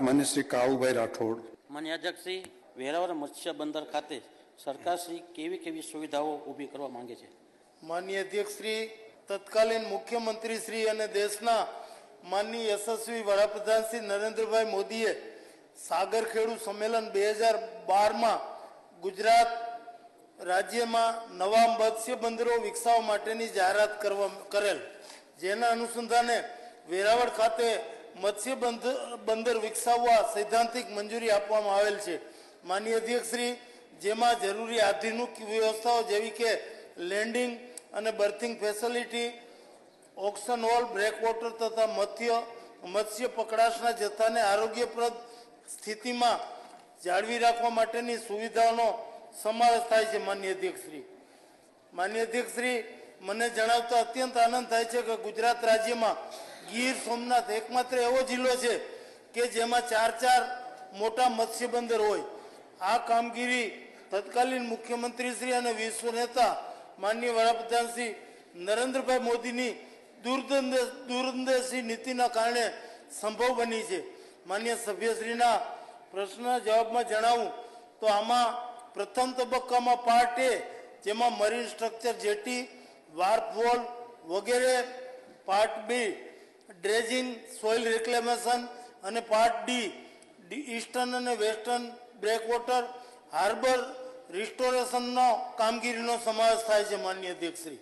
માન્ય શ્રી કાળુભાઈ રાઠોડ. માન્ય અધ્યક્ષશ્રી વેરાવળ મત્સ્ય બંદર ખાતે સરકારશ્રી કેવી કેવી સુવિધાઓ ઊભી કરવા માંગે છે? માન્ય અધ્યક્ષશ્રી તત્કાલીન મુખ્યમંત્રી શ્રી અને દેશના માનની યશસ્વી વડાપ્રધાન શ્રી નરેન્દ્રભાઈ મોદીએ સાગર ખેડૂત સંમેલન બે હજાર બારમાં ગુજરાત રાજ્યમાં નવા મત્સ્ય બંદરો વિકસાવવા માટેની જાહેરાત કરવા કરેલ. જેના અનુસંધાને વેરાવળ ખાતે મત્સ્ય બંદર વિકસાવવા સૈદ્ધાંતિક મંજૂરી આપવામાં આવેલ છે. માન્ય અધ્યક્ષશ્રી, જેમાં જરૂરી આધુનિક વ્યવસ્થાઓ જેવી કે લેન્ડિંગ અને berthing facility auction hall breakwater તથા મત્સ્ય મત્સ્ય પકડાશના જથ્થાને આરોગ્યપ્રદ સ્થિતિમાં જાળવી રાખવા માટેની સુવિધાઓનો સમાવેશ થાય છે માન્ય અધ્યક્ષશ્રી. માન્ય અધ્યક્ષશ્રી મને જણાવતા અત્યંત આનંદ થાય છે કે ગુજરાત રાજ્યમાં ગીર સોમનાથ એકમાત્ર એવો જિલ્લો છે કે જેમાં ચાર ચાર મોટા મત્સ્ય બંદર હોય. આ કામગીરી તત્કાલીન મુખ્યમંત્રી શ્રી અને વિશ્વ નેતા માનનીય વડાપ્રધાન શ્રી નરેન્દ્રભાઈ મોદીની દૂરદંડ દૂરંદેશી નીતિના કારણે સંભવ બની છે. માન્ય સભ્યશ્રીના પ્રશ્નના જવાબમાં જણાવું તો આમાં પ્રથમ તબક્કામાં પાર્ટ એ જેમાં marine structure jetty wharf wall વગેરે part B dredging soil reclamation અને પાર્ટ ડી ઈસ્ટર્ન અને વેસ્ટર્ન બ્રેકવોટર હાર્બર રિસ્ટોરેશનનો કામગીરીનો સમાવેશ થાય છે માન્ય અધ્યક્ષશ્રી.